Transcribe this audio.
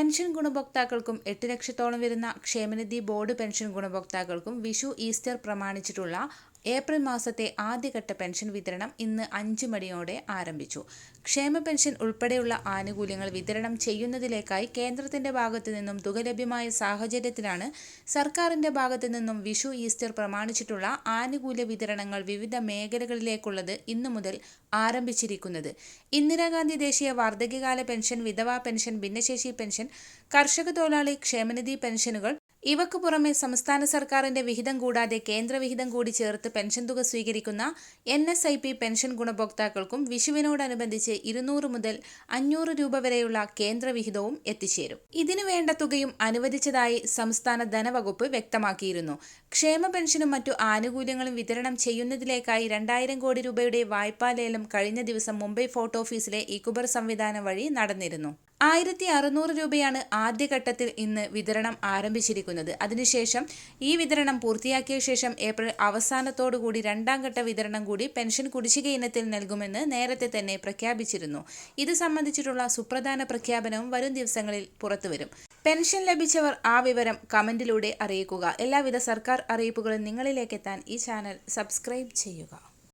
Pension ഗുണഭോക്താക്കൾക്കും എട്ട് ലക്ഷത്തോളം വരുന്ന ക്ഷേമനിധി ബോർഡ് പെൻഷൻ ഗുണഭോക്താക്കൾക്കും വിഷു ഈസ്റ്റർ പ്രമാണിച്ചിട്ടുള്ള ഏപ്രിൽ മാസത്തെ ആദ്യഘട്ട പെൻഷൻ വിതരണം ഇന്ന് അഞ്ച് മണിയോടെ ആരംഭിച്ചു. ക്ഷേമ പെൻഷൻ ഉൾപ്പെടെയുള്ള ആനുകൂല്യങ്ങൾ വിതരണം ചെയ്യുന്നതിലേക്കായി കേന്ദ്രത്തിന്റെ ഭാഗത്തു നിന്നും തുക ലഭ്യമായ സാഹചര്യത്തിലാണ് സർക്കാരിന്റെ ഭാഗത്തു നിന്നും വിഷു ഈസ്റ്റർ പ്രമാണിച്ചിട്ടുള്ള ആനുകൂല്യ വിതരണങ്ങൾ വിവിധ മേഖലകളിലേക്കുള്ളത് ഇന്നു മുതൽ ആരംഭിച്ചിരിക്കുന്നത്. ഇന്ദിരാഗാന്ധി ദേശീയ വാർദ്ധക്യകാല പെൻഷൻ വിധവാ പെൻഷൻ ഭിന്നശേഷി പെൻഷൻ കർഷക തൊഴിലാളി ക്ഷേമനിധി പെൻഷനുകൾ ഇവക്ക് പുറമെ സംസ്ഥാന സർക്കാരിന്റെ വിഹിതം കൂടാതെ കേന്ദ്ര വിഹിതം കൂടി ചേർത്ത് പെൻഷൻ തുക സ്വീകരിക്കുന്ന N S I P pension ഗുണഭോക്താക്കൾക്കും വിഷുവിനോടനുബന്ധിച്ച് ഇരുന്നൂറ് മുതൽ അഞ്ഞൂറ് രൂപ വരെയുള്ള കേന്ദ്ര വിഹിതവും എത്തിച്ചേരും. ഇതിനു വേണ്ട തുകയും അനുവദിച്ചതായി സംസ്ഥാന ധനവകുപ്പ് വ്യക്തമാക്കിയിരുന്നു. ക്ഷേമ പെൻഷനും മറ്റു ആനുകൂല്യങ്ങളും വിതരണം ചെയ്യുന്നതിലേക്കായി രണ്ടായിരം കോടി രൂപയുടെ വായ്പാ ലേലം കഴിഞ്ഞ ദിവസം മുംബൈ ഫോർട്ട് ഓഫീസിലെ ഇക്കുബർ സംവിധാനം വഴി നടന്നിരുന്നു. ആയിരത്തി അറുന്നൂറ് രൂപയാണ് ആദ്യഘട്ടത്തിൽ ഇന്ന് വിതരണം ആരംഭിച്ചിരിക്കുന്നത്. അതിനുശേഷം ഈ വിതരണം പൂർത്തിയാക്കിയ ശേഷം ഏപ്രിൽ അവസാനത്തോടുകൂടി രണ്ടാം ഘട്ട വിതരണം കൂടി പെൻഷൻ കുടിശ്ശിക ഇനത്തിൽ നൽകുമെന്ന് നേരത്തെ തന്നെ പ്രഖ്യാപിച്ചിരുന്നു. ഇത് സംബന്ധിച്ചിട്ടുള്ള സുപ്രധാന പ്രഖ്യാപനവും വരും ദിവസങ്ങളിൽ പുറത്തുവരും. പെൻഷൻ ലഭിച്ചവർ ആ വിവരം കമന്റിലൂടെ അറിയിക്കുക. എല്ലാവിധ സർക്കാർ അറിയിപ്പുകളും നിങ്ങളിലേക്ക് നിങ്ങളിലേക്കെത്താൻ ഈ ചാനൽ സബ്സ്ക്രൈബ് ചെയ്യുക.